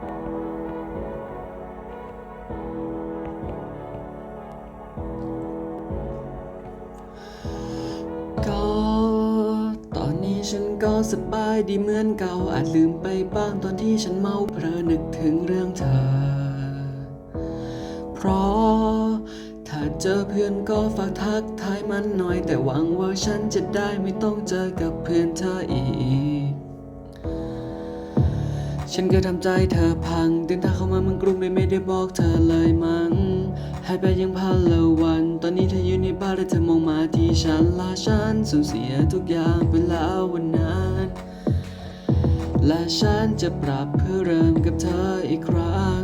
ก็ตอนนี้ฉันก็สบายดีเหมือนเก่า อาจลืมไปบ้างตอนที่ฉันเมาเพลอนึกถึงเรื่องเธอ เพราะถ้าเจอเพื่อนก็ฝากทักทายมันหน่อย แต่หวังว่าฉันจะได้ไม่ต้องเจอกับเพื่อนเธออีก ฉันก็ทำใจเธอพังเดินทางเข้ามาเมืองกรุงโดยไม่ได้บอกเธอเลยมั้งหายไปยังพันละวัน ตอนนี้เธออยู่ในบ้านและเธอมองมาที่ฉันลาฉันสูญเสียทุกอย่างไปแล้ววันนั้นและฉันจะปรับเพื่อเริ่มกับเธออีกครั้ง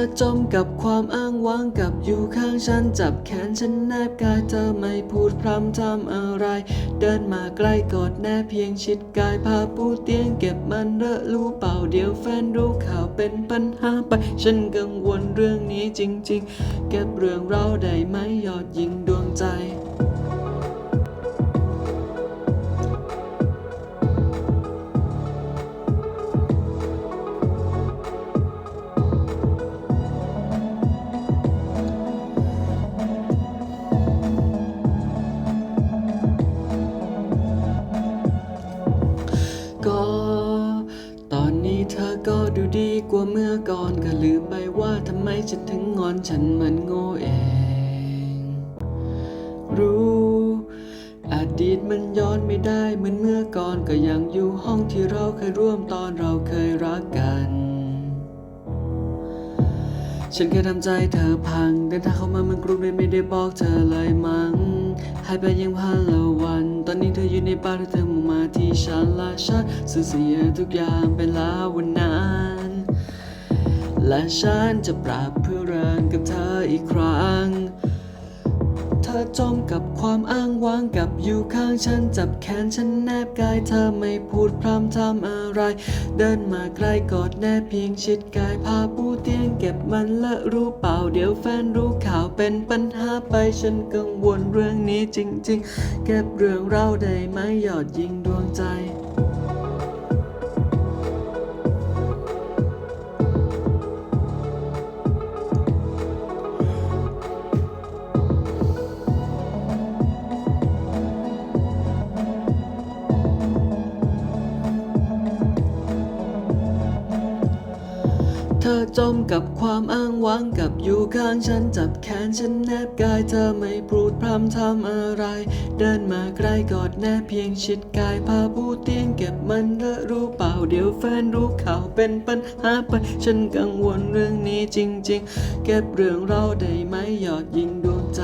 อจมกับความอ้างว้างกับอยู่ข้างฉัน จับแขนฉันแนบกายเธอไม่พูดพร่ำทำอะไร เดินมาใกล้กอดแนบเพียงชิดกายพาปูเตียงเก็บมันเรอะรู้เปล่าเดี๋ยวแฟนรู้ข่าวเป็นปัญหาไป ฉันกังวลเรื่องนี้จริง ๆ เก็บเรื่องเราได้ไหมยอดยิงดวงใจ ทำไมฉันถึงงอนฉันมันโง่เอง รู้ อดีตมันย้อนไม่ได้เหมือนเมื่อก่อนก็ยังอยู่ห้องที่เราเคยร่วมตอนเราเคยรักกัน ฉันแค่ทำใจเธอพังเดินทางเข้ามาเมืองกรุงโดยไม่ได้บอกเธอเลยมั้งหายไปยังพันละวัน ตอนนี้เธออยู่ในบ้านเธอมุ่งมาที่ฉันและฉันสูญเสียทุกอย่างไปแล้ววันนั้น และฉันจะปรับเพื่อเริ่มกับเธออีกครั้ง เธอจมกับความอ้างว้างกับอยู่ข้างฉันจับแขนฉันแนบกายเธอไม่พูดพร่ำทำอะไร เดินมาใกล้กอดแนบเพียงชิดกายพาปูเตียงเก็บมันละรู้เปล่าเดี๋ยวแฟนรู้ข่าวเป็นปัญหาไปฉันกังวลเรื่องนี้จริงๆ เก็บเรื่องเราได้ไหมยอดยิงดวงใจ เธอจมกับความอ้างว้างกับอยู่ข้างฉันจับแขนฉันแนบกายเธอไม่พูดพร่ำทำอะไร เดินมาใกล้กอดแนบเพียงชิดกายพาปูเตียงเก็บมันและรู้เปล่าเดี๋ยวแฟนรู้ข่าวเป็นปัญหาไป ฉันกังวลเรื่องนี้จริง ๆ เก็บเรื่องเราได้ไหมยอดยิงดวงใจ